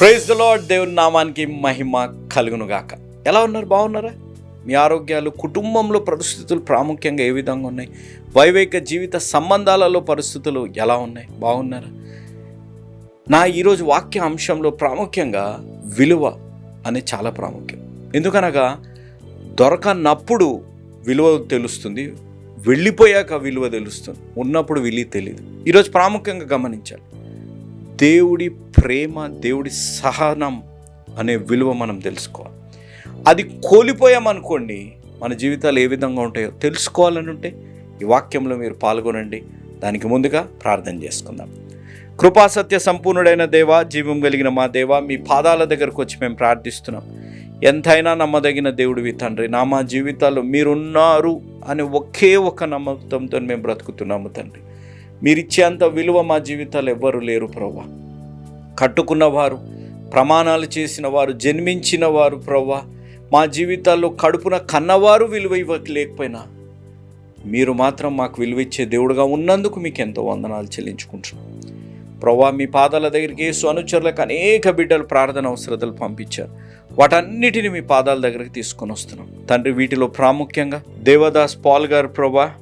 Praise the lord దేవుని నామానికి మహిమ కలుగును గాక ఎలా ఉన్నారు? బాగున్నారా? మీ ఆరోగ్యాలు కుటుంబంలో పరిస్థితులు ప్రాముఖ్యంగా ఏ విధంగా ఉన్నాయి? వైవేక జీవిత సంబంధాలలో పరిస్థితులు ఎలా ఉన్నాయి? బాగున్నారా? నా ఈరోజు వాక్య అంశంలో ప్రాముఖ్యంగా విలువ అనేది చాలా ప్రాముఖ్యం. ఎందుకనగా దొరకనప్పుడు విలువ తెలుస్తుంది వెళ్ళిపోయాక విలువ తెలుస్తుంది ఉన్నప్పుడు విలువ తెలియదు ఈరోజు ప్రాముఖ్యంగా గమనించాలి. దేవుడి ప్రేమ దేవుడి సహనం అనే విలువ మనం తెలుసుకోవాలి. అది కోల్పోయామనుకోండి మన జీవితాలు ఏ విధంగా ఉంటాయో తెలుసుకోవాలని ఉంటే ఈ వాక్యంలో మీరు పాల్గొనండి. దానికి ముందుగా ప్రార్థన చేసుకుందాం. కృపాసత్య సంపూర్ణుడైన దేవ జీవం కలిగిన మా దేవ మీ పాదాల దగ్గరకు వచ్చి మేము ప్రార్థిస్తున్నాం. ఎంతైనా నమ్మదగిన దేవుడివి తండ్రి నా మా జీవితాల్లో మీరున్నారు అనే ఒకే ఒక నమ్మకంతో మేము బ్రతుకుతున్నాము తండ్రి. మీరిచ్చేంత విలువ మా జీవితాలు ఎవ్వరు లేరు ప్రభా కట్టుకున్నవారు ప్రమాణాలు చేసిన వారు జన్మించిన వారు ప్రవ్వా మా జీవితాల్లో కడుపున కన్నవారు విలువ ఇవ్వలేకపోయినా మీరు మాత్రం మాకు విలువ ఇచ్చే దేవుడుగా ఉన్నందుకు మీకు ఎంతో వందనాలు చెల్లించుకుంటున్నాం. ప్రవ్వా మీ పాదాల దగ్గరికి యేసు అనుచరులకు అనేక బిడ్డలు ప్రార్థన అవసరతలు పంపించారు. వాటన్నిటిని మీ పాదాల దగ్గరికి తీసుకొని వస్తున్నాం. తండ్రి వీటిలో ప్రాముఖ్యంగా దేవదాస్ పాల్ గారు ప్రభా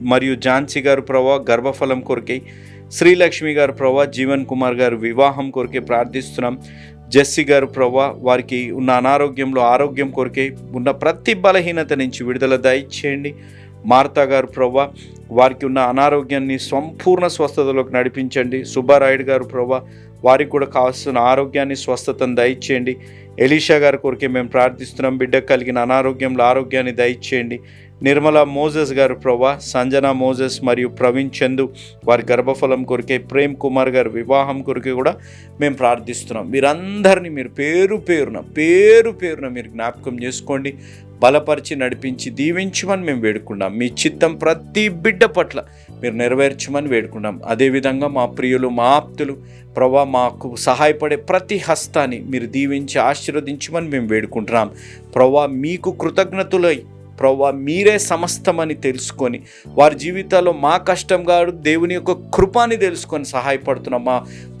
మరియు ఝాన్సీ గారు ప్రభా గర్భఫలం కొరికై శ్రీలక్ష్మి గారు ప్రభా జీవన్ కుమార్ గారు వివాహం కొరకే ప్రార్థిస్తున్నాం. జెస్సి గారు ప్రభా వారికి ఉన్న అనారోగ్యంలో ఆరోగ్యం కొరకే ఉన్న ప్రతి బలహీనత నుంచి విడుదల దయచేయండి. మార్తా గారు ప్రభా వారికి ఉన్న అనారోగ్యాన్ని సంపూర్ణ స్వస్థతలోకి నడిపించండి. సుబ్బారాయుడు గారు ప్రభా వారికి కూడా కావాల్సిన ఆరోగ్యాన్ని స్వస్థతను దయచేయండి. ఎలీషా గారి కొరకే మేము ప్రార్థిస్తున్నాం. బిడ్డకు కలిగిన అనారోగ్యంలో ఆరోగ్యాన్ని దయచేయండి. నిర్మల మోజెస్ గారు ప్రవ్వా సంజన మోజెస్ మరియు ప్రవీణ్ చందు వారి గర్భఫలం కొరికే ప్రేమ్ కుమార్ గారి వివాహం కొరికే కూడా మేము ప్రార్థిస్తున్నాం. మీరందరినీ మీరు పేరు పేరున పేరు పేరున మీరు జ్ఞాపకం చేసుకోండి బలపరిచి నడిపించి దీవించమని మేము వేడుకున్నాం మీ చిత్తం ప్రతి బిడ్డ పట్ల మీరు నెరవేర్చమని వేడుకున్నాం అదేవిధంగా మా ప్రియులు మా ఆప్తులు ప్రభా మాకు సహాయపడే ప్రతి హస్తాన్ని మీరు దీవించి ఆశీర్వదించమని మేము వేడుకుంటున్నాం. ప్రభా మీకు కృతజ్ఞతలై ప్రవ్వా మీరే సమస్తమని తెలుసుకొని వారి జీవితాల్లో మా కష్టం కాదు దేవుని యొక్క కృపాని తెలుసుకొని సహాయపడుతున్నామా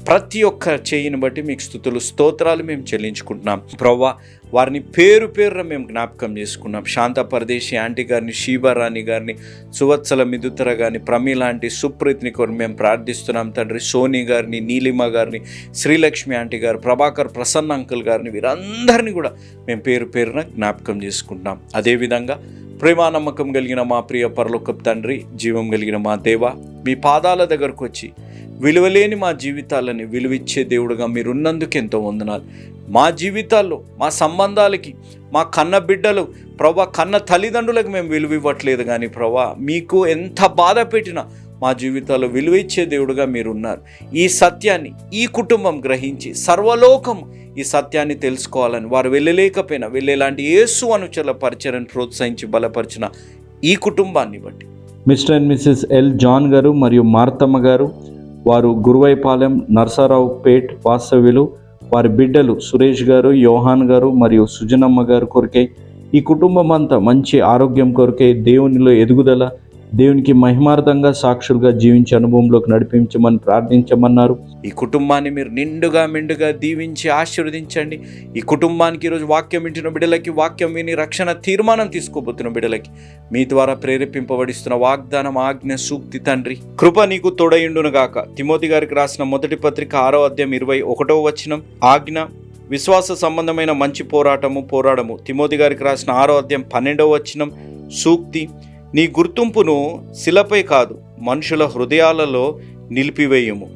ప్రతి ఒక్క చేయిని బట్టి మీకు స్థుతులు స్తోత్రాలు మేము చెల్లించుకుంటున్నాం. ప్రవ్వా వారిని పేరు పేరున మేము జ్ఞాపకం చేసుకున్నాం. శాంత పరదేశి ఆంటీ గారిని శీబారాణి గారిని సువత్సల మిదుతర గారిని ప్రమీలాంటి సుప్రీత్ని కొరకు మేము ప్రార్థిస్తున్నాం. తండ్రి సోని గారిని నీలిమ గారిని శ్రీలక్ష్మి ఆంటీ గారు ప్రభాకర్ ప్రసన్న అంకుల్ గారిని వీరందరినీ కూడా మేము పేరు పేరున జ్ఞాపకం చేసుకుంటున్నాం. అదేవిధంగా ప్రేమా నమ్మకం కలిగిన మా ప్రియ పరలోకపు తండ్రి జీవం కలిగిన మా దేవ మీ పాదాల దగ్గరకు వచ్చి విలువలేని మా జీవితాలని విలువిచ్చే దేవుడుగా మీరున్నందుకు ఎంతో వందనాలు. మా జీవితాల్లో మా సంబంధాలకి మా కన్న బిడ్డలు ప్రభా కన్న తల్లిదండ్రులకు మేము విలువ ఇవ్వట్లేదు కానీ ప్రభా మీకు ఎంత బాధ పెట్టినా మా జీవితాల్లో విలువిచ్చే దేవుడుగా మీరున్నారు. ఈ సత్యాన్ని ఈ కుటుంబం గ్రహించి సర్వలోకం ఈ సత్యాన్ని తెలుసుకోవాలని వారు వెళ్ళలేకపోయినా వెళ్ళేలాంటి యేసు అనుచరుల పరిచయను ప్రోత్సహించి బలపరిచిన ఈ కుటుంబాన్ని బట్టి. Mr and Mrs L John గారు మరియు మార్తమ్మ గారు వారు గురువైపాలెం నర్సారావు పేట్ వాస్తవ్యులు వారి బిడ్డలు సురేష్ గారు యోహాన్ గారు మరియు సుజనమ్మ గారు కొరికే ఈ కుటుంబం అంతా మంచి ఆరోగ్యం కొరకై దేవునిలో ఎదుగుదల దేవునికి మహిమార్థంగా సాక్షులుగా జీవించే అనుభవంలోకి నడిపించమని ప్రార్థించమన్నారు. ఈ కుటుంబాన్ని మీరు నిండుగా మిండుగా దీవించి ఆశీర్వదించండి. ఈ కుటుంబానికి ఈరోజు వాక్యం వింటున్న బిడ్డలకి వాక్యం విని రక్షణ తీర్మానం తీసుకోబోతున్న బిడ్డలకి మీ ద్వారా ప్రేరేపింపబడిస్తున్న వాగ్దానం ఆజ్ఞ సూక్తి తండ్రి. కృప నీకు తొడయుండునుగాక. తిమోతి గారికి రాసిన మొదటి పత్రిక ఆరో అధ్యాయం ఇరవై ఒకటో వచనం. ఆజ్ఞ విశ్వాస సంబంధమైన మంచి పోరాటము పోరాడము. తిమోతి గారికి రాసిన ఆరో అధ్యాయం పన్నెండవ వచనం. సూక్తి నీ గుర్తింపును శిలపై కాదు మనుషుల హృదయాలలో నిలిపివేయము.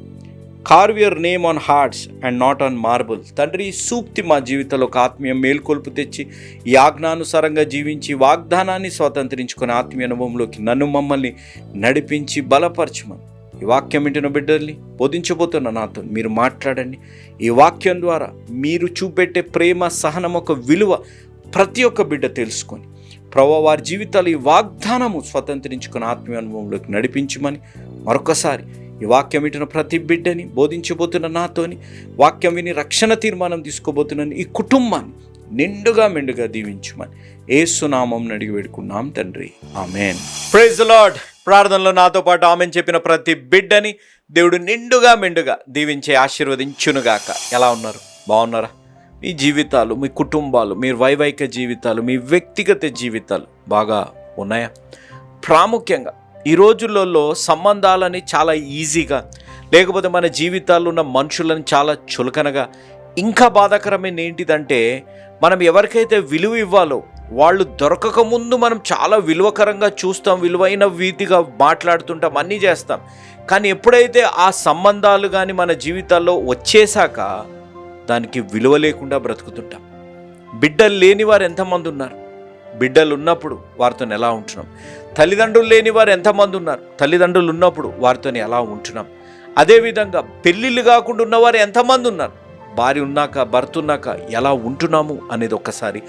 Carve your name on hearts and not on marble తండ్రి సూక్తి మా జీవితంలో ఒక ఆత్మీయ మేల్కొల్పు తెచ్చి ఈ ఆజ్ఞానుసారంగా జీవించి వాగ్దానాన్ని స్వతంత్రించుకుని ఆత్మీయ అనుభవంలోకి నన్ను మమ్మల్ని నడిపించి బలపరచమని ఈ వాక్యం ఇంటిన బిడ్డల్ని బోధించబోతున్న నాతో మీరు మాట్లాడండి. ఈ వాక్యం ద్వారా మీరు చూపెట్టే ప్రేమ సహనం ఒక విలువ ప్రతి ఒక్క బిడ్డ తెలుసుకొని ప్రభు వారి జీవితాలు ఈ వాగ్దానము స్వతంత్రించుకుని ఆత్మీయ అనుభవంలోకి నడిపించమని మరొకసారి ఈ వాక్యం వింటున్న ప్రతి బిడ్డని బోధించబోతున్న నాతోని వాక్యం విని రక్షణ తీర్మానం తీసుకోబోతున్న ఈ కుటుంబాన్ని నిండుగా మెండుగా దీవించమని ఏసునామం అడిగి వేడుకున్నాం తండ్రి. ఆమెన్. ప్రైజ్ లాడ్ ప్రార్థనలో నాతో పాటు ఆమె చెప్పిన ప్రతి బిడ్డని దేవుడు నిండుగా మెండుగా దీవించే ఆశీర్వదించునుగాక. ఎలా ఉన్నారు? బాగున్నారా? మీ జీవితాలు మీ కుటుంబాలు మీ వైవాహిక జీవితాలు మీ వ్యక్తిగత జీవితాలు బాగా ఉన్నాయా? ప్రాముఖ్యంగా ఈ రోజులలో సంబంధాలని చాలా ఈజీగా లేకపోతే మన జీవితాల్లో ఉన్న మనుషులను చాలా చులకనగా ఇంకా బాధాకరమైన ఏంటిదంటే మనం ఎవరికైతే విలువ ఇవ్వాలో వాళ్ళు దొరకకముందు మనం చాలా విలువకరంగా చూస్తాం విలువైన వీతిగా మాట్లాడుతుంటాం అన్నీ చేస్తాం. కానీ ఎప్పుడైతే ఆ సంబంధాలు కానీ మన జీవితాల్లో వచ్చేసాక దానికి విలువ లేకుండా బ్రతుకుతుంటాం. బిడ్డలు లేని వారు ఎంతమంది ఉన్నారు? బిడ్డలు ఉన్నప్పుడు వారితో ఎలా ఉంటున్నాం? తల్లిదండ్రులు లేని వారు ఎంతమంది ఉన్నారు? తల్లిదండ్రులు ఉన్నప్పుడు వారితో ఎలా ఉంటున్నాం? అదేవిధంగా పెళ్ళిళ్ళు కాకుండా ఉన్నవారు ఎంతమంది ఉన్నారు? భార్య ఉన్నాక భర్త ఉన్నాక ఎలా ఉంటున్నాము అనేది ఒక్కసారి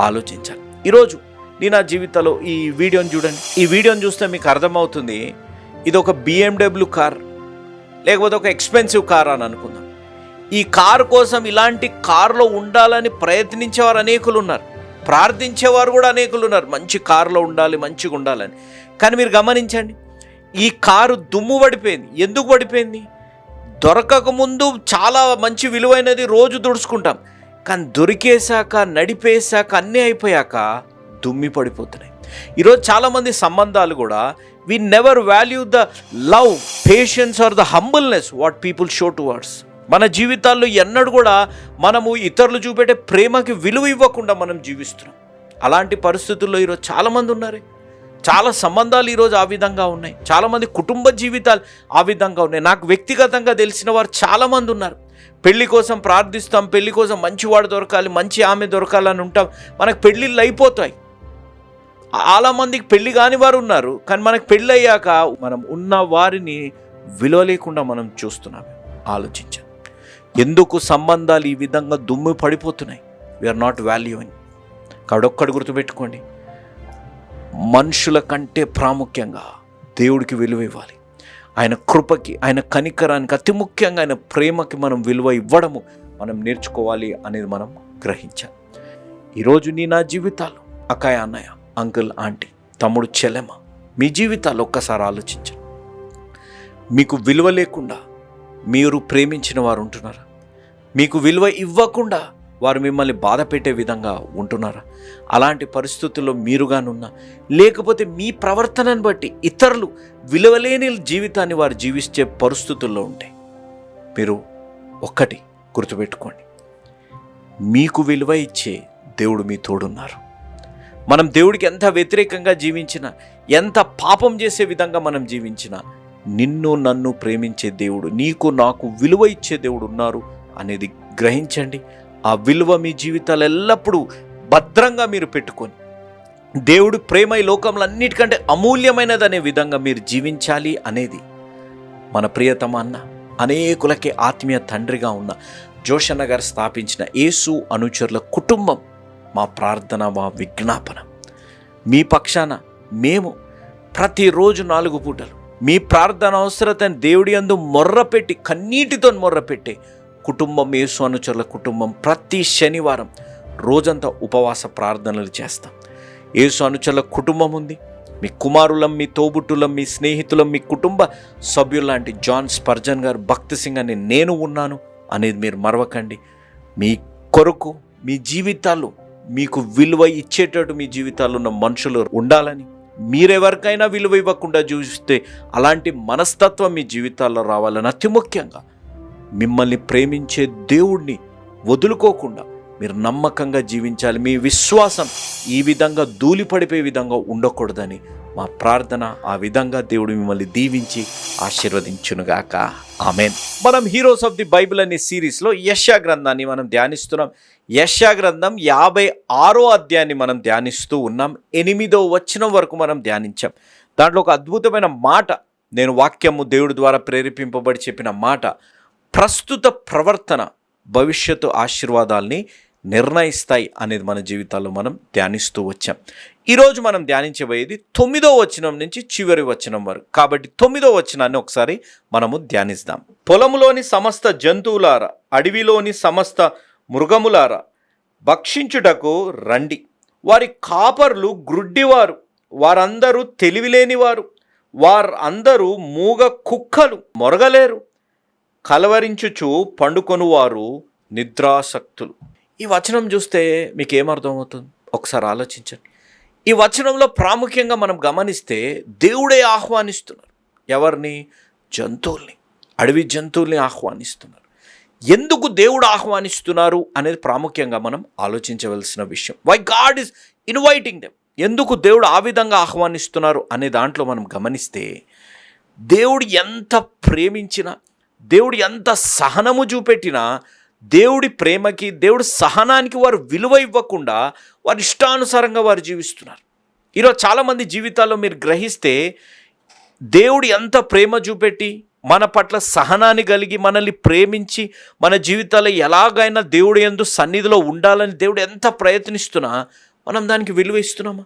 ఆలోచించాలి. ఈరోజు నేను నా జీవితంలో ఈ వీడియోని చూడండి. ఈ వీడియోని చూస్తే మీకు అర్థమవుతుంది ఇది ఒక బిఎండబ్ల్యూ కార్ లేకపోతే ఒక ఎక్స్పెన్సివ్ కార్ అని అనుకుందాం. ఈ కారు కోసం ఇలాంటి కారులో ఉండాలని ప్రయత్నించేవారు అనేకులు ఉన్నారు. ప్రార్థించేవారు కూడా అనేకులు ఉన్నారు. మంచి కారులో ఉండాలి మంచిగా ఉండాలని. కానీ మీరు గమనించండి ఈ కారు దుమ్ము పడిపోయింది. ఎందుకు పడిపోయింది? దొరకకముందు చాలా మంచి విలువైనది రోజు దుడుచుకుంటాం. కానీ దొరికేశాక నడిపేశాక అన్నీ అయిపోయాక దుమ్మి పడిపోతున్నాయి. ఈరోజు చాలామంది సంబంధాలు కూడా we never value the love patience or the humbleness what people show towards మన జీవితాల్లో ఎన్నడూ కూడా మనము ఇతరులు చూపెట్టే ప్రేమకి విలువ ఇవ్వకుండా మనం జీవిస్తున్నాం. అలాంటి పరిస్థితుల్లో ఈరోజు చాలామంది ఉన్నారే. చాలా సంబంధాలు ఈరోజు ఆ విధంగా ఉన్నాయి. చాలామంది కుటుంబ జీవితాలు ఆ విధంగా ఉన్నాయి. నాకు వ్యక్తిగతంగా తెలిసిన వారు చాలామంది ఉన్నారు. పెళ్ళి కోసం ప్రార్థిస్తాం పెళ్ళి కోసం మంచివాడు దొరకాలి మంచి ఆమె దొరకాలని ఉంటాం. మనకు పెళ్ళిళ్ళు అయిపోతాయి. చాలా మందికి పెళ్ళి కాని వారు ఉన్నారు. కానీ మనకు పెళ్ళి అయ్యాక మనం ఉన్న వారిని విలువ లేకుండా మనం చూస్తున్నాం. ఆలోచించాం ఎందుకు సంబంధాలు ఈ విధంగా దుమ్ము పడిపోతున్నాయి? వీఆర్ నాట్ వాల్యూయింగ్ కాడొక్కడు గుర్తుపెట్టుకోండి. మనుషుల కంటే ప్రాముఖ్యంగా దేవుడికి విలువ ఇవ్వాలి. ఆయన కృపకి ఆయన కనికరానికి అతి ముఖ్యంగా ఆయన ప్రేమకి మనం విలువ ఇవ్వడము మనం నేర్చుకోవాలి అనేది మనం గ్రహించాలి. ఈరోజు నీ నా జీవితాలు అక్కయ్య అన్నయ్య అంకుల్ ఆంటీ తమ్ముడు చెలెమ మీ జీవితాలు ఒక్కసారి ఆలోచించండి. మీకు విలువ లేకుండా మీరు ప్రేమించిన వారు ఉంటున్నారా? మీకు విలువ ఇవ్వకుండా వారు మిమ్మల్ని బాధ పెట్టే విధంగా ఉంటున్నారా? అలాంటి పరిస్థితుల్లో మీరుగానున్నా లేకపోతే మీ ప్రవర్తనను బట్టి ఇతరులు విలువలేని జీవితాన్ని వారు జీవించే పరిస్థితుల్లో ఉంటే మీరు ఒక్కటి గుర్తుపెట్టుకోండి. మీకు విలువ ఇచ్చే దేవుడు మీ తోడున్నారు. మనం దేవుడికి ఎంత వ్యతిరేకంగా జీవించినా ఎంత పాపం చేసే విధంగా మనం జీవించినా నిన్ను నన్ను ప్రేమించే దేవుడు నీకు నాకు విలువ ఇచ్చే దేవుడు ఉన్నారు అనేది గ్రహించండి. ఆ విలువ మీ జీవితాలు ఎల్లప్పుడూ భద్రంగా మీరు పెట్టుకొని దేవుడు ప్రేమ ఈ లోకంలో అన్నిటికంటే అమూల్యమైనదనే విధంగా మీరు జీవించాలి అనేది మన ప్రియతమ అన్న అనేకులకి ఆత్మీయ తండ్రిగా ఉన్న జోషన్న గారు స్థాపించిన యేసు అనుచరుల కుటుంబం మా ప్రార్థన మా విజ్ఞాపన. మీ పక్షాన మేము ప్రతిరోజు నాలుగు పూటలు మీ ప్రార్థన అవసరతని దేవుడి అందు మొర్రపెట్టి కన్నీటితో మొర్రపెట్టి కుటుంబం యేసు అనుచరుల కుటుంబం ప్రతి శనివారం రోజంతా ఉపవాస ప్రార్థనలు చేస్తాం. యేసు అనుచరుల కుటుంబం ఉంది. మీ కుమారులం మీ తోబుట్టులం మీ స్నేహితులం మీ కుటుంబ సభ్యులాంటి జాన్ స్పర్జన్ గారు భక్తి సింగ్ అని నేను ఉన్నాను అనేది మీరు మరవకండి. మీ కొరకు మీ జీవితాలు మీకు విలువ ఇచ్చేటట్టు మీ జీవితాల్లో ఉన్న మనుషులు ఉండాలని మీరెవరికైనా విలువ ఇవ్వకుండా చూస్తే అలాంటి మనస్తత్వం మీ జీవితాల్లో రావాలని అతి ముఖ్యంగా మిమ్మల్ని ప్రేమించే దేవుణ్ణి వదులుకోకుండా మీరు నమ్మకంగా జీవించాలి. మీ విశ్వాసం ఈ విధంగా ధూళిపడిపోయే విధంగా ఉండకూడదని మా ప్రార్థన ఆ విధంగా దేవుడు మిమ్మల్ని దీవించి ఆశీర్వదించునుగాక. ఆమెన్. మనం హీరోస్ ఆఫ్ ది బైబిల్ అనే సిరీస్లో యశా గ్రంథాన్ని మనం ధ్యానిస్తున్నాం. యశా గ్రంథం యాభై ఆరో అధ్యాయాన్ని మనం ధ్యానిస్తూ ఉన్నాం. ఎనిమిదో వచనం వరకు మనం ధ్యానించాం. దాంట్లో ఒక అద్భుతమైన మాట నేను వాక్యము దేవుడి ద్వారా ప్రేరేపింపబడి చెప్పిన మాట ప్రస్తుత ప్రవర్తన భవిష్యత్తు ఆశీర్వాదాల్ని నిర్ణయిస్తాయి అనేది మన జీవితాల్లో మనం ధ్యానిస్తూ వచ్చాం. ఈరోజు మనం ధ్యానించబోయేది తొమ్మిదో వచనం నుంచి చివరి వచనం వరకు. కాబట్టి తొమ్మిదో వచనాన్ని ఒకసారి మనము ధ్యానిస్తాం పొలములోని సమస్త జంతువులారా అడవిలోని సమస్త మృగములారా భక్షించుటకు రండి. వారి కాపర్లు గ్రుడ్డివారు వారందరూ తెలివిలేనివారు వారందరూ మూగ కుక్కలు మొరగలేరు. కలవరించుచు పండుకొనువారు నిద్రాసక్తులు. ఈ వచనం చూస్తే మీకు ఏమర్థమవుతుంది ఒకసారి ఆలోచించండి. ఈ వచనంలో ప్రాముఖ్యంగా మనం గమనిస్తే దేవుడే ఆహ్వానిస్తున్నారు. ఎవరిని? జంతువుల్ని. అడవి జంతువుల్ని ఆహ్వానిస్తున్నారు. ఎందుకు దేవుడు ఆహ్వానిస్తున్నారు అనేది ప్రాముఖ్యంగా మనం ఆలోచించవలసిన విషయం. Why God is inviting them ఎందుకు దేవుడు ఆ విధంగా ఆహ్వానిస్తున్నారు అనే దాంట్లో మనం గమనిస్తే దేవుడు ఎంత ప్రేమించినా దేవుడు ఎంత సహనము చూపెట్టినా దేవుడి ప్రేమకి దేవుడి సహనానికి వారు విలువ ఇవ్వకుండా వారి ఇష్టానుసారంగా వారు జీవిస్తున్నారు. ఈరోజు చాలామంది జీవితాల్లో మీరు గ్రహిస్తే దేవుడు ఎంత ప్రేమ చూపెట్టి మన పట్ల సహనాన్ని కలిగి మనల్ని ప్రేమించి మన జీవితాల్లో ఎలాగైనా దేవుడు ఎందు సన్నిధిలో ఉండాలని దేవుడు ఎంత ప్రయత్నిస్తున్నా మనం దానికి విలువ ఇస్తున్నామా?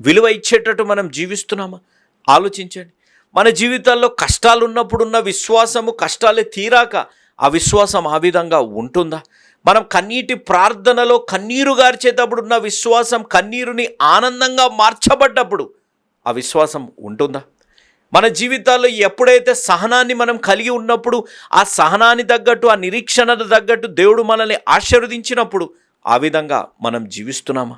విలువ ఇచ్చేటట్టు మనం జీవిస్తున్నామా? ఆలోచించండి. మన జీవితాల్లో కష్టాలు ఉన్నప్పుడు ఉన్న విశ్వాసము కష్టాలే తీరాక ఆ విశ్వాసం ఆ విధంగా ఉంటుందా? మనం కన్నీటి ప్రార్థనలో కన్నీరు గార్చేటప్పుడు ఉన్న విశ్వాసం కన్నీరుని ఆనందంగా మార్చబడ్డప్పుడు ఆ విశ్వాసం ఉంటుందా? మన జీవితాల్లో ఎప్పుడైతే సహనాన్ని మనం కలిగి ఉన్నప్పుడు ఆ సహనాన్ని తగ్గట్టు ఆ నిరీక్షణ తగ్గట్టు దేవుడు మనల్ని ఆశీర్వదించినప్పుడు ఆ విధంగా మనం జీవిస్తున్నామా?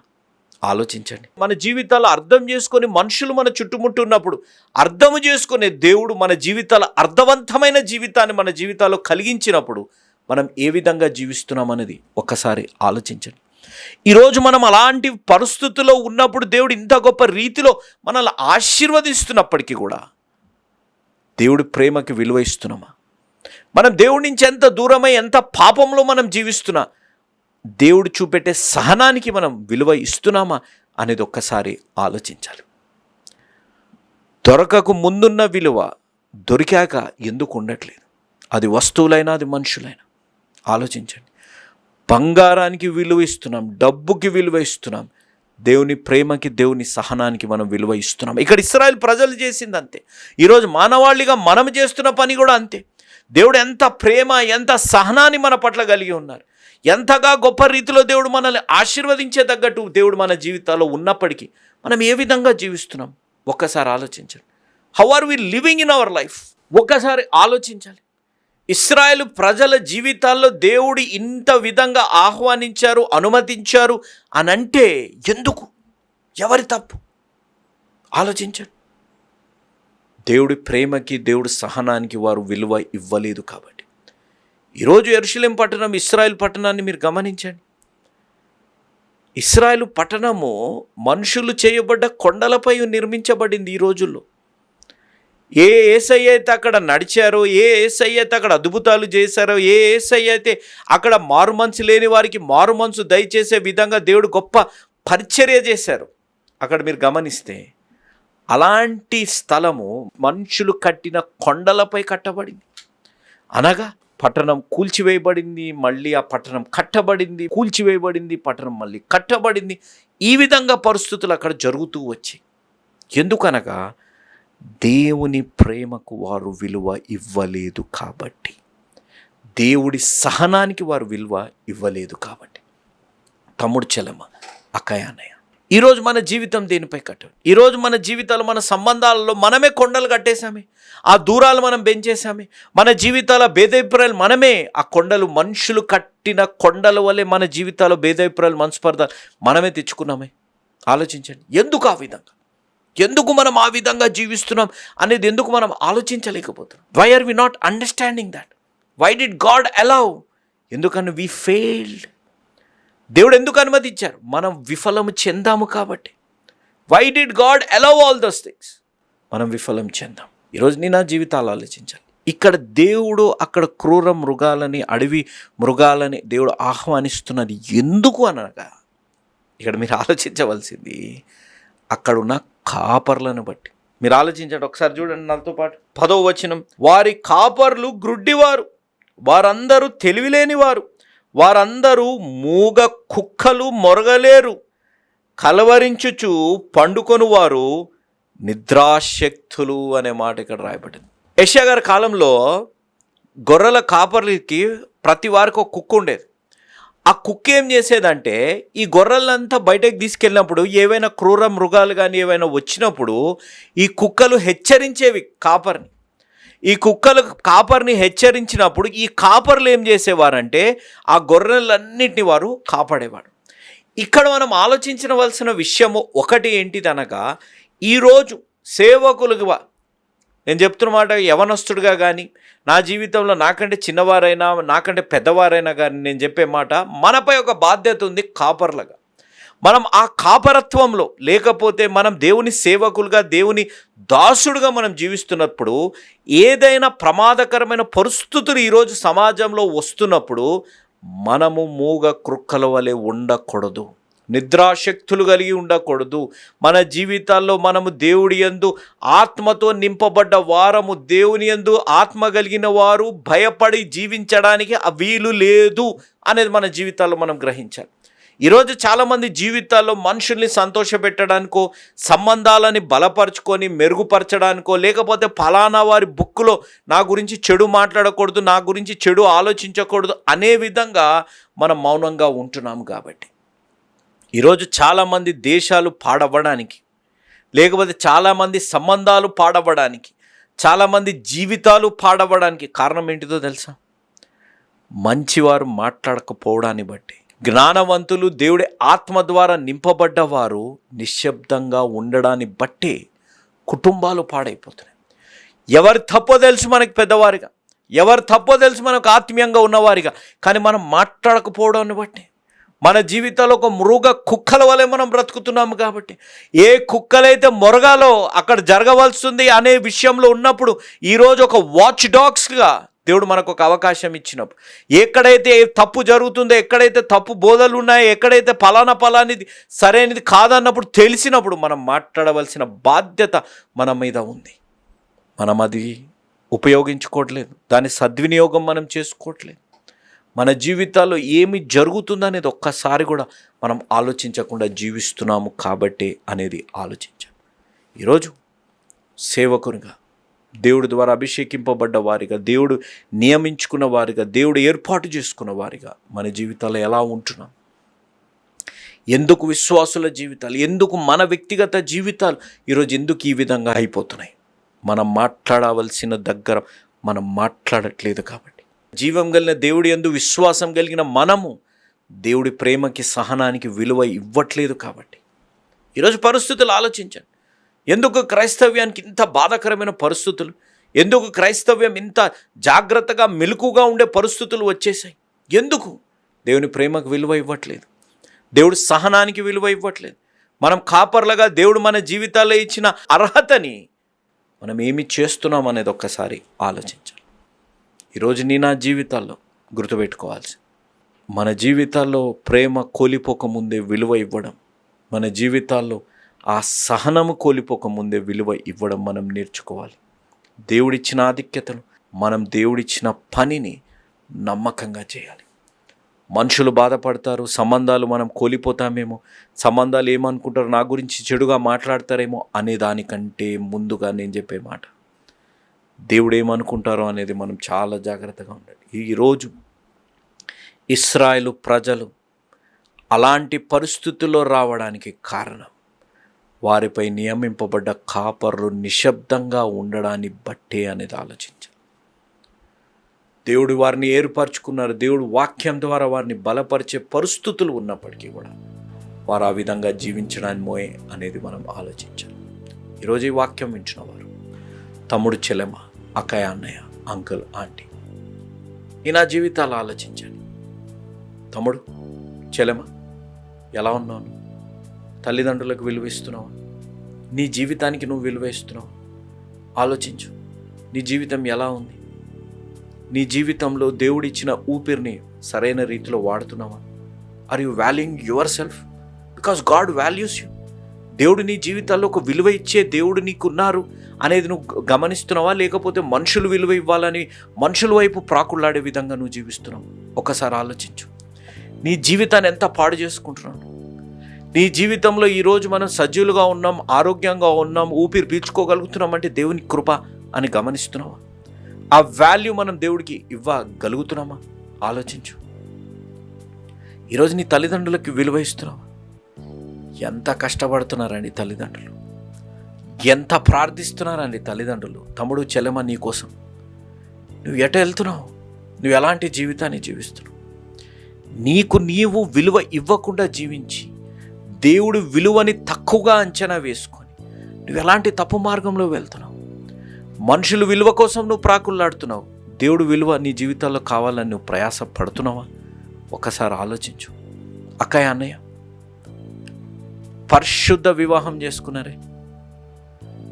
ఆలోచించండి. మన జీవితాలు అర్థం చేసుకొని మనుషులు మన చుట్టుముట్టున్నప్పుడు అర్థము చేసుకునే దేవుడు మన జీవితాల అర్థవంతమైన జీవితాన్ని మన జీవితాల్లో కలిగించినప్పుడు మనం ఏ విధంగా జీవిస్తున్నామనేది ఒకసారి ఒక్కసారి ఆలోచించండి. ఈరోజు మనం అలాంటి పరిస్థితుల్లో ఉన్నప్పుడు దేవుడు ఇంత గొప్ప రీతిలో మనల్ని ఆశీర్వదిస్తున్నప్పటికీ కూడా దేవుడి ప్రేమకి విలువ ఇస్తున్నామా? మనం దేవుడి నుంచి ఎంత దూరమై ఎంత పాపంలో మనం జీవిస్తున్నా దేవుడు చూపెట్టే సహనానికి మనం విలువ ఇస్తున్నామా అనేది ఒక్కసారి ఆలోచించాలి. దొరకకు ముందున్న విలువ దొరికాక ఎందుకు ఉండట్లేదు? అది వస్తువులైనా అది మనుషులైనా. ఆలోచించండి. బంగారానికి విలువ ఇస్తున్నాం డబ్బుకి విలువ ఇస్తున్నాం దేవుని ప్రేమకి దేవుని సహనానికి మనం విలువ ఇస్తున్నాం. ఇక్కడ ఇస్రాయల్ ప్రజలు చేసింది అంతే. ఈరోజు మానవాళిగా మనం చేస్తున్న పని కూడా అంతే. దేవుడు ఎంత ప్రేమ ఎంత సహనాన్ని మన పట్ల కలిగి ఉన్నారు. ఎంతగా గొప్ప రీతిలో దేవుడు మనల్ని ఆశీర్వదించే తగ్గట్టు దేవుడు మన జీవితాల్లో ఉన్నప్పటికీ మనం ఏ విధంగా జీవిస్తున్నాం? ఒక్కసారి ఆలోచించండి. How are we living in our life ఒక్కసారి ఆలోచించాలి. ఇస్రాయేల్ ప్రజల జీవితాల్లో దేవుడు ఇంత విధంగా ఆహ్వానించారు అనుమతించారు అని అంటే ఎందుకు? ఎవరి తప్పు? ఆలోచించండి. దేవుడి ప్రేమకి దేవుడి సహనానికి వారు విలువ ఇవ్వలేదు కాబట్టి. ఈరోజు ఎరుషలేం పట్టణం ఇస్రాయల్ పట్టణాన్ని మీరు గమనించండి. ఇస్రాయల్ పట్టణము మనుషులు చేయబడ్డ కొండలపై నిర్మించబడింది ఈ రోజుల్లో. ఏ ఏసై అయితే అక్కడ నడిచారో ఏ ఏసై అయితే అక్కడ అద్భుతాలు చేశారో ఏ ఏసై అయితే అక్కడ మారు మనసు లేని వారికి మారు మనసు దయచేసే విధంగా దేవుడు గొప్ప పరిచర్య చేశారు. అక్కడ మీరు గమనిస్తే అలాంటి స్థలము మనుషులు కట్టిన కొండలపై కట్టబడింది. అనగా పట్టణం కూల్చివేయబడింది మళ్ళీ ఆ పట్టణం కట్టబడింది కూల్చివేయబడింది పట్టణం మళ్ళీ కట్టబడింది. ఈ విధంగా పరిస్థితులు అక్కడ జరుగుతూ వచ్చాయి. ఎందుకనగా దేవుని ప్రేమకు వారు విలువ ఇవ్వలేదు కాబట్టి. దేవుడి సహనానికి వారు విలువ ఇవ్వలేదు కాబట్టి. తమ్ముడు చెలమ అకయానయ ఈరోజు మన జీవితం దేనిపై కట్టాలి ఈరోజు మన జీవితాలు మన సంబంధాలలో మనమే కొండలు కట్టేశామే. ఆ దూరాలు మనం పెంచేశామే. మన జీవితాల భేదాభిప్రాయాలు మనమే. ఆ కొండలు మనుషులు కట్టిన కొండల వల్లే మన జీవితాల్లో భేదాభిప్రాయాలు మనస్పర్ధ మనమే తెచ్చుకున్నామే. ఆలోచించండి. ఎందుకు ఆ విధంగా? ఎందుకు మనం ఆ విధంగా జీవిస్తున్నాం అనేది ఎందుకు మనం ఆలోచించలేకపోతున్నాం? Why are we not understanding that why did God allow ఎందుకని వి ఫెయిల్డ్ దేవుడు ఎందుకు అనుమతించారు? మనం విఫలము చెందాము కాబట్టి. Why did God allow all those things మనం విఫలం చెందాం. ఈరోజు నేను నా జీవితాలు ఆలోచించాలి. ఇక్కడ దేవుడు అక్కడ క్రూర మృగాలని అడవి మృగాలని దేవుడు ఆహ్వానిస్తున్నది ఎందుకు అనగా ఇక్కడ మీరు ఆలోచించవలసింది అక్కడున్న కాపర్లను బట్టి. మీరు ఆలోచించండి ఒకసారి చూడండి నాతో పాటు. పదో వచనం వారి కాపర్లు గ్రుడ్డివారు వారందరూ తెలివిలేని వారు వారందరూ మూగ కుక్కలు మొరగలేరు. కలవరించుచు పండుకొని వారు నిద్రాశక్తులు అనే మాట ఇక్కడ రాయబడింది. యష్యా గారి కాలంలో గొర్రెల కాపర్లకి ప్రతి వారికి ఒక కుక్క ఉండేది. ఆ కుక్క ఏం చేసేదంటే ఈ గొర్రెలంతా బయటకు తీసుకెళ్ళినప్పుడు ఏవైనా క్రూర మృగాలు కానీ ఏవైనా వచ్చినప్పుడు ఈ కుక్కలు హెచ్చరించేవి కాపర్ని. ఈ కుక్కలు కాపర్ని హెచ్చరించినప్పుడు ఈ కాపర్లు ఏం చేసేవారంటే ఆ గొర్రెలన్నింటినీ వారు కాపాడేవారు. ఇక్కడ మనం ఆలోచించవలసిన విషయము ఒకటి ఏంటిదనగా ఈరోజు సేవకులుగా నేను చెప్తున్న మాట యవనస్తుడిగా కానీ నా జీవితంలో నాకంటే చిన్నవారైనా నాకంటే పెద్దవారైనా కానీ నేను చెప్పే మాట మనపై ఒక బాధ్యత ఉంది కాపర్లుగా. మనం ఆ కాపరత్వంలో లేకపోతే మనం దేవుని సేవకులుగా దేవుని దాసుడుగా మనం జీవిస్తున్నప్పుడు ఏదైనా ప్రమాదకరమైన పరిస్థితులు ఈరోజు సమాజంలో వస్తున్నప్పుడు మనము మూగ కృక్కల వలె ఉండకూడదు. నిద్రాశక్తులు కలిగి ఉండకూడదు. మన జీవితాల్లో మనము దేవుడి ఎందు ఆత్మతో నింపబడ్డ వారము దేవుని యందు ఆత్మ కలిగిన వారు భయపడి జీవించడానికి ఆ వీలు లేదు అనేది మన జీవితాల్లో మనం గ్రహించాలి. ఈరోజు చాలామంది జీవితాల్లో మనుషుల్ని సంతోషపెట్టడానికో సంబంధాలని బలపరుచుకొని మెరుగుపరచడానికో లేకపోతే ఫలానా వారి బుక్లో నా గురించి చెడు మాట్లాడకూడదు నా గురించి చెడు ఆలోచించకూడదు అనే విధంగా మనం మౌనంగా ఉంటున్నాం కాబట్టి. ఈరోజు చాలామంది దేశాలు పాడవడానికి లేకపోతే చాలామంది సంబంధాలు పాడవడానికి చాలామంది జీవితాలు పాడవడానికి కారణం ఏంటిదో తెలుసా? మంచివారు మాట్లాడకపోవడాన్ని బట్టి. జ్ఞానవంతులు దేవుడి ఆత్మ ద్వారా నింపబడ్డవారు నిశ్శబ్దంగా ఉండడాన్ని బట్టి కుటుంబాలు పాడైపోతున్నాయి. ఎవరు తప్పో తెలుసు మనకి పెద్దవారిగా. ఎవరు తప్పో తెలుసు మనకు ఆత్మీయంగా ఉన్నవారిగా. కానీ మనం మాట్లాడకపోవడాన్ని బట్టి. మన జీవితంలో ఒక మృగ కుక్కల వలె మనం బ్రతుకుతున్నాము కాబట్టి. ఏ కుక్కలైతే మొరగాలో అక్కడ జరగవలసింది అనే విషయంలో ఉన్నప్పుడు ఈరోజు ఒక వాచ్ డాగ్స్గా దేవుడు మనకు ఒక అవకాశం ఇచ్చినప్పుడు. ఎక్కడైతే తప్పు జరుగుతుందో ఎక్కడైతే తప్పు బోధలు ఉన్నాయో ఎక్కడైతే ఫలానా ఫలానిది సరైనది కాదన్నప్పుడు తెలిసినప్పుడు మనం మాట్లాడవలసిన బాధ్యత మన మీద ఉంది. మనం అది ఉపయోగించుకోవట్లేదు. దాని సద్వినియోగం మనం చేసుకోవట్లేదు. మన జీవితాల్లో ఏమి జరుగుతుందనేది ఒక్కసారి కూడా మనం ఆలోచించకుండా జీవిస్తున్నాము కాబట్టి అనేది ఆలోచించాలి. ఈరోజు సేవకునిగా దేవుడి ద్వారా అభిషేకింపబడ్డ వారిగా దేవుడు నియమించుకున్న వారిగా దేవుడు ఏర్పాటు చేసుకున్న వారిగా మన జీవితాలు ఎలా ఉంటున్నాం? ఎందుకు విశ్వాసుల జీవితాలు ఎందుకు మన వ్యక్తిగత జీవితాలు ఈరోజు ఎందుకు ఈ విధంగా అయిపోతున్నాయి? మనం మాట్లాడవలసిన దగ్గర మనం మాట్లాడట్లేదు కాబట్టి. జీవం కలిగిన దేవుడి ఎందు విశ్వాసం కలిగిన మనము దేవుడి ప్రేమకి సహనానికి విలువ ఇవ్వట్లేదు కాబట్టి. ఈరోజు పరిస్థితులు ఆలోచించండి. ఎందుకు క్రైస్తవ్యానికి ఇంత బాధాకరమైన పరిస్థితులు? ఎందుకు క్రైస్తవ్యం ఇంత జాగ్రత్తగా మెలకుగా ఉండే పరిస్థితులు వచ్చేసాయి ఎందుకు? దేవుని ప్రేమకు విలువ ఇవ్వట్లేదు. దేవుడు సహనానికి విలువ ఇవ్వట్లేదు. మనం కాపర్లుగా దేవుడు మన జీవితాల్లో ఇచ్చిన అర్హతని మనం ఏమి చేస్తున్నాం అనేది ఒక్కసారి ఆలోచించాలి. ఈరోజు నీ నా జీవితాల్లో గుర్తుపెట్టుకోవాల్సి మన జీవితాల్లో ప్రేమ కోలిపోకముందే విలువ ఇవ్వడం మన జీవితాల్లో ఆ సహనము కోల్పోక ముందే విలువ ఇవ్వడం మనం నేర్చుకోవాలి. దేవుడిచ్చిన ఆధిక్యతను మనం దేవుడిచ్చిన పనిని నమ్మకంగా చేయాలి. మనుషులు బాధపడతారు సంబంధాలు మనం కోల్పోతామేమో సంబంధాలు ఏమనుకుంటారు నా గురించి చెడుగా మాట్లాడతారేమో అనే దానికంటే ముందుగా నేను చెప్పే మాట. దేవుడు ఏమనుకుంటారో అనేది మనం చాలా జాగ్రత్తగా ఉండాలి. ఈరోజు ఇస్రాయలు ప్రజలు అలాంటి పరిస్థితుల్లో రావడానికి కారణం వారిపై నియమింపబడ్డ కాపర్లు నిశ్శబ్దంగా ఉండడాన్ని బట్టే అనేది ఆలోచించాలి. దేవుడు వారిని ఏర్పరచుకున్నారు. దేవుడు వాక్యం ద్వారా వారిని బలపరిచే పరిస్థితులు ఉన్నప్పటికీ కూడా వారు ఆ విధంగా జీవించడానికి మోయే అనేది మనం ఆలోచించాలి. ఈరోజు ఈ వాక్యం వించిన వారు తమ్ముడు చెలెమ అక్కయ్య అన్నయ్య అంకుల్ ఆంటీ ఈ నా జీవితాలు ఆలోచించండి. తమ్ముడు చెలెమ ఎలా ఉన్నావు? తల్లిదండ్రులకు విలువిస్తున్నావా నీ జీవితానికి నువ్వు విలువ ఇస్తున్నావు. ఆలోచించు. నీ జీవితం ఎలా ఉంది? నీ జీవితంలో దేవుడిచ్చిన ఊపిరిని సరైన రీతిలో వాడుతున్నావా? Are you valuing yourself because God values you దేవుడు నీ జీవితాల్లో ఒక విలువ ఇచ్చే దేవుడు నీకున్నారు అనేది నువ్వు గమనిస్తున్నావా? లేకపోతే మనుషులు విలువ ఇవ్వాలని మనుషుల వైపు ప్రాకుళ్ళాడే విధంగా నువ్వు జీవిస్తున్నావు? ఒకసారి ఆలోచించు. నీ జీవితాన్ని ఎంత పాడు చేసుకుంటున్నాను నీ జీవితంలో ఈరోజు మనం సజీవులుగా ఉన్నాం ఆరోగ్యంగా ఉన్నాం ఊపిరి పీల్చుకోగలుగుతున్నాం అంటే దేవుని కృప అని గమనిస్తున్నావా? ఆ వాల్యూ మనం దేవుడికి ఇవ్వగలుగుతున్నామా? ఆలోచించు. ఈరోజు నీ తల్లిదండ్రులకి విలువ ఇస్తున్నావా ఎంత కష్టపడుతున్నారండి తల్లిదండ్రులు? ఎంత ప్రార్థిస్తున్నారండి తల్లిదండ్రులు? తమ్ముడు చెల్లెమ నీ కోసం. నువ్వు ఎట వెళ్తున్నావు? నువ్వు ఎలాంటి జీవితాన్ని జీవిస్తున్నావు? నీకు నీవు విలువ ఇవ్వకుండా జీవించి దేవుడు విలువని తక్కువగా అంచనా వేసుకొని నువ్వు ఎలాంటి తప్పు మార్గంలో వెళ్తున్నావు? మనుషులు విలువ కోసం నువ్వు ప్రాకుల్లాడుతున్నావు. దేవుడు విలువ నీ జీవితాల్లో కావాలని నువ్వు ప్రయాస పడుతున్నావా ఒకసారి ఆలోచించు. అక్కయ్య అన్నయ్య పరిశుద్ధ వివాహం చేసుకున్నారే.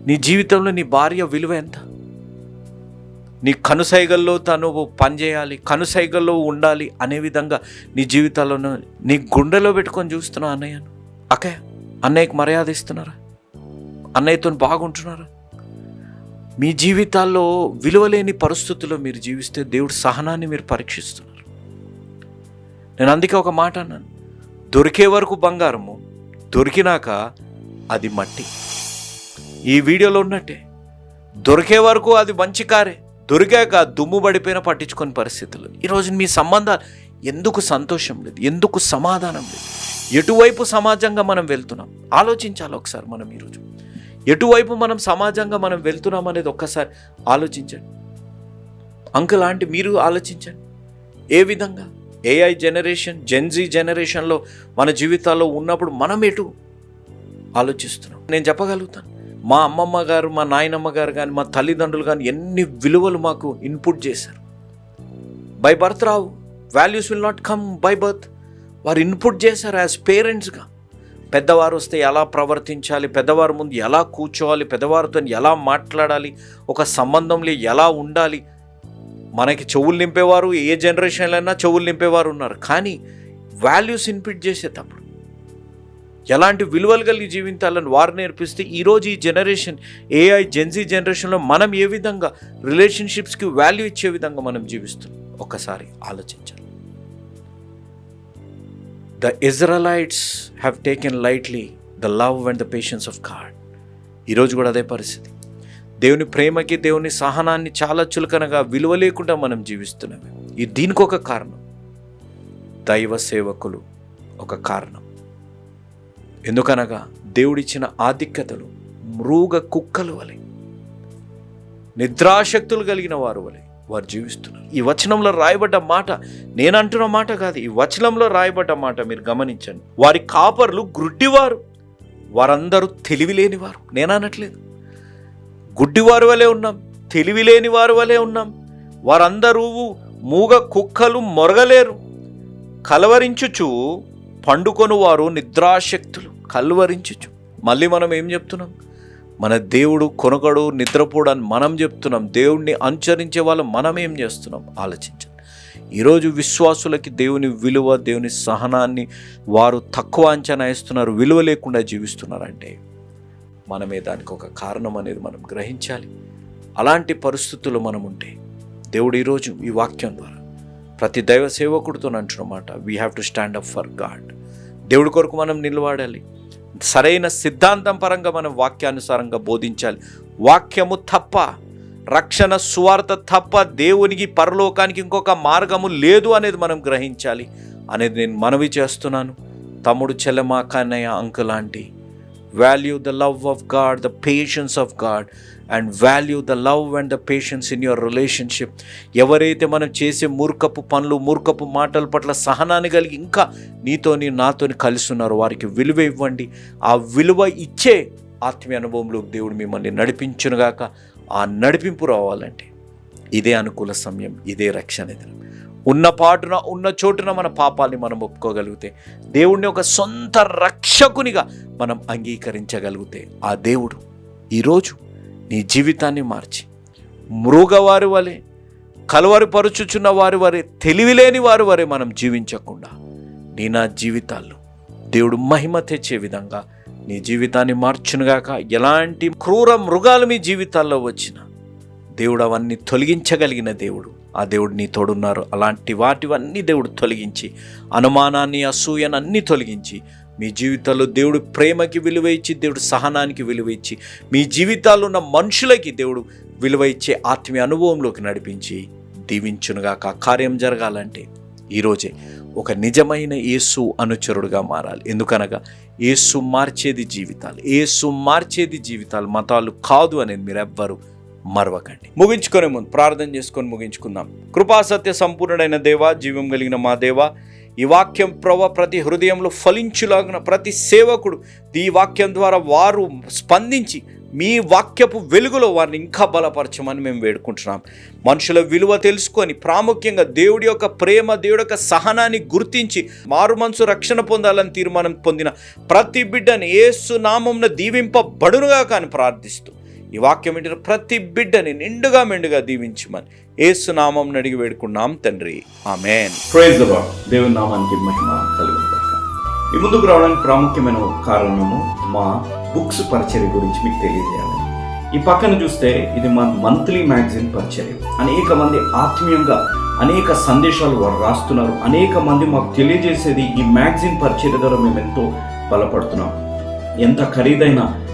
నీ జీవితంలో నీ భార్య విలువ ఎంత? నీ కనుసైగల్లో తను పనిచేయాలి కనుసైగల్లో ఉండాలి అనే విధంగా నీ జీవితాల్లో నీ గుండెలో పెట్టుకొని చూస్తున్నావు అన్నయ్యను? అక్కయ్య అన్నయ్యకు మర్యాద ఇస్తున్నారా? అన్నయ్యతో బాగుంటున్నారా? మీ జీవితాల్లో విలువలేని పరిస్థితుల్లో మీరు జీవిస్తే దేవుడు సహనాన్ని మీరు పరీక్షిస్తున్నారు. నేను అందుకే ఒక మాట అన్నాను. దొరికే వరకు బంగారము దొరికినాక అది మట్టి. ఈ వీడియోలో ఉన్నట్టే దొరికే వరకు అది మంచి కారే దొరికాక దుమ్ము పడిపోయిన పట్టించుకొని పరిస్థితులు. ఈరోజు మీ సంబంధాలు ఎందుకు సంతోషం లేదు? ఎందుకు సమాధానం లేదు? ఎటువైపు సమాజంగా మనం వెళ్తున్నాం? ఆలోచించాలి ఒకసారి మనం ఈరోజు ఎటువైపు మనం సమాజంగా మనం వెళ్తున్నాం అనేది ఒక్కసారి ఆలోచించండి. అంకుల్ ఆంటీ మీరు ఆలోచించండి. ఏ విధంగా? ఏఐ జనరేషన్ జెన్జీ జనరేషన్లో మన జీవితాల్లో ఉన్నప్పుడు మనం ఎటు ఆలోచిస్తున్నాం? నేను చెప్పగలుగుతాను. మా అమ్మమ్మ గారు మా నాయనమ్మ గారు కానీ మా తల్లిదండ్రులు కానీ ఎన్ని విలువలు మాకు ఇన్పుట్ చేశారు. By birth Rao. Values will not come by birth వారు ఇన్పుట్ చేశారు యాజ్ పేరెంట్స్గా పెద్దవారు వస్తే ఎలా ప్రవర్తించాలి పెద్దవారి ముందు ఎలా కూర్చోవాలి పెద్దవారితో ఎలా మాట్లాడాలి ఒక సంబంధంలో ఎలా ఉండాలి. మనకి చెవులు నింపేవారు ఏ జనరేషన్లో అయినా చెవులు నింపేవారు ఉన్నారు. కానీ వాల్యూస్ ఇన్పుట్ చేసేటప్పుడు ఎలాంటి విలువలు కలిగి జీవించాలని వారు నేర్పిస్తే ఈరోజు ఈ జనరేషన్ ఏఐ జెన్జీ జనరేషన్లో మనం ఏ విధంగా రిలేషన్షిప్స్కి వాల్యూ ఇచ్చే విధంగా మనం జీవిస్తున్నాం? ఒకసారి ఆలోచించాలి. The Israelites have taken lightly the love and the patience of God ఈరోజు కూడా అదే పరిస్థితి. దేవుని ప్రేమకి దేవుని సహనాన్ని చాలా చులకనగా విలువ లేకుండా మనం జీవిస్తున్నాం. ఈ దీనికి ఒక కారణం. దైవ సేవకులు ఒక కారణం. ఎందుకనగా దేవుడిచ్చిన ఆధిక్యతలు మృగ కుక్కలు వలె నిద్రాశక్తులు కలిగిన వారు వలె వారు జీవిస్తున్నారు. ఈ వచనంలో రాయబడ్డ మాట నేను అంటున్న మాట కాదు ఈ వచనంలో రాయబడ్డ మాట మీరు గమనించండి. వారి కాపర్లు గుడ్డివారు వారందరూ తెలివి లేనివారు నేను అనట్లేదు. గుడ్డివారు వలె ఉన్నాం తెలివి లేని వారు వలె ఉన్నాం. వారందరూ మూగ కుక్కలు మొరగలేరు. కలవరించుచు పండుకొని వారు నిద్రాశక్తులు కలవరించుచు. మళ్ళీ మనం ఏం చెప్తున్నాం? మన దేవుడు కొనగడు నిద్రపోడు అని మనం చెప్తున్నాం. దేవుణ్ణి అనుచరించే వాళ్ళు మనం ఏం చేస్తున్నాం? ఆలోచించండి. ఈరోజు విశ్వాసులకి దేవుని విలువ దేవుని సహనాన్ని వారు తక్కువ అంచనా ఇస్తున్నారు విలువ లేకుండా జీవిస్తున్నారంటే మనమే దానికి ఒక కారణం అనేది మనం గ్రహించాలి. అలాంటి పరిస్థితులు మనం ఉంటే దేవుడు ఈరోజు ఈ వాక్యం ద్వారా ప్రతి దైవ సేవకుడితో అంటున్నమాట we have to stand up for God దేవుడి కొరకు మనం నిలబడాలి. సరైన సిద్ధాంతం పరంగా మనం వాక్యానుసారంగా బోధించాలి. వాక్యము తప్ప రక్షణ సువార్త తప్ప దేవునికి పరలోకానికి ఇంకొక మార్గము లేదు అనేది మనం గ్రహించాలి. అనేది నేను మనవి చేస్తున్నాను. తమ్ముడు చెల్లెమా కన్నయ్య అంకు లాంటి value the love of God the patience of God and value the love and the patience in your relationship ఎవరైతే మనం చేసే మూర్ఖపు పనులు మూర్ఖపు మాటల పట్ల సహనాన్ని కలిగి ఇంకా నీతోని నాతోని కలిసి ఉన్నారు వారికి విలువ ఇవ్వండి. ఆ విలువ ఇచ్చే ఆత్మీయ అనుభవంలో దేవుడు మిమ్మల్ని నడిపించునుగాక. ఆ నడిపింపు రావాలంటే ఇదే అనుకూల సమయం ఇదే రక్షణ దినం. ఉన్న పాటున ఉన్న చోటున మన పాపాల్ని మనం ఒప్పుకోగలిగితే దేవుణ్ణి ఒక సొంత రక్షకునిగా మనం అంగీకరించగలిగితే ఆ దేవుడు ఈరోజు నీ జీవితాన్ని మార్చి మృగవారి వలె కలవరిపరుచుచున్న వారి వరే తెలివిలేని వారి వరే మనం జీవించకుండా నీ నా జీవితాల్లో దేవుడు మహిమ తెచ్చే విధంగా నీ జీవితాన్ని మార్చునుగాక ఎలాంటి క్రూర మృగాలు మీ జీవితాల్లో వచ్చినా దేవుడు అవన్నీ తొలగించగలిగిన దేవుడు. ఆ దేవుడు నీ తోడున్నారు. అలాంటి వాటివన్నీ దేవుడు తొలగించి అనుమానాన్ని అసూయను అన్నీ తొలగించి మీ జీవితాల్లో దేవుడు ప్రేమకి విలువ ఇచ్చి దేవుడు సహనానికి విలువ ఇచ్చి మీ జీవితాల్లో ఉన్న మనుషులకి దేవుడు విలువ ఇచ్చే ఆత్మీయ అనుభవంలోకి నడిపించి దీవించునుగాక. కార్యం జరగాలంటే ఈరోజే ఒక నిజమైన యేసు అనుచరుడుగా మారాలి. ఎందుకనగా యేసు మార్చేది జీవితాలు. యేసు మార్చేది జీవితాలు. మతాలు కాదు అనేది మీరు ఎవ్వరు మరవకండి. ముగించుకునే ముందు ప్రార్థన చేసుకొని ముగించుకుందాం. కృపా సత్య సంపూర్ణుడైన దేవ జీవం కలిగిన మా దేవ ఈ వాక్యం ప్రభ ప్రతి హృదయంలో ఫలించులాగిన ప్రతి సేవకుడు ఈ వాక్యం ద్వారా వారు స్పందించి మీ వాక్యపు వెలుగులో వారిని ఇంకా బలపరచమని మేము వేడుకుంటున్నాం. మనుషుల విలువ తెలుసుకొని ప్రాముఖ్యంగా దేవుడి యొక్క ప్రేమ దేవుడి యొక్క సహనాన్ని గుర్తించి మారు మనసు రక్షణ పొందాలని తీర్మానం పొందిన ప్రతి బిడ్డని ఏసు నామంన దీవింపబడునుగా కానీ ప్రార్థిస్తూ ఈ వాక్యం వింటున్న ప్రతి బిడ్డని నిండుగా మెండుగా దీవించమని ఏసు నామం అడిగి వేడుకున్నాం తండ్రి. ఆమెన్. దేవుని నామానికి మహిమ కలుగుతాక ఈ ముందుకు రావడానికి ప్రాముఖ్యమైన కారణము మా బుక్స్ పరిచర్య గురించి మీకు తెలియజేయాలి. ఈ పక్కన చూస్తే ఇది మా మంత్లీ మ్యాగజైన్ పరిచర్య. అనేక మంది ఆత్మీయంగా అనేక సందేశాలు వారు రాస్తున్నారు. అనేక మంది మాకు తెలియజేసేది ఈ మ్యాగజైన్ పరిచర్య ద్వారా మేము ఎంతో బలపడుతున్నాం. ఎంత ఖరీదైన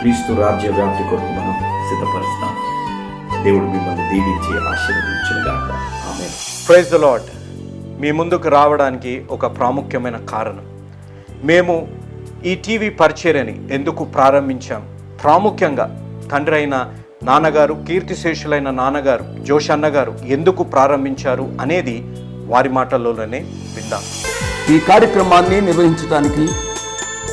క్రీస్తు రాజ్య వ్యాప్తి కొరకు మనం సిద్ధపరుస్తాం. దేవుడు మిమ్మల్ని దీవించి ఆశీర్వదించుగాక ఆమె ప్రైజ్ ద లాడ్ మీ ముందుకు రావడానికి ఒక ప్రాముఖ్యమైన కారణం. మేము ఈ టీవీ పరిచర్యని ఎందుకు ప్రారంభించాం? ప్రాముఖ్యంగా తండ్రి అయిన నాన్నగారు కీర్తిశేషులైన నాన్నగారు జోష్ అన్నగారు ఎందుకు ప్రారంభించారు అనేది వారి మాటల్లోనే విందాం. ఈ కార్యక్రమాన్ని నిర్వహించడానికి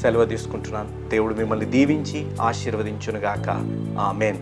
సెలవు తీసుకుంటున్నాను. దేవుడు మిమ్మల్ని దీవించి ఆశీర్వదించునుగాక. ఆమెన్.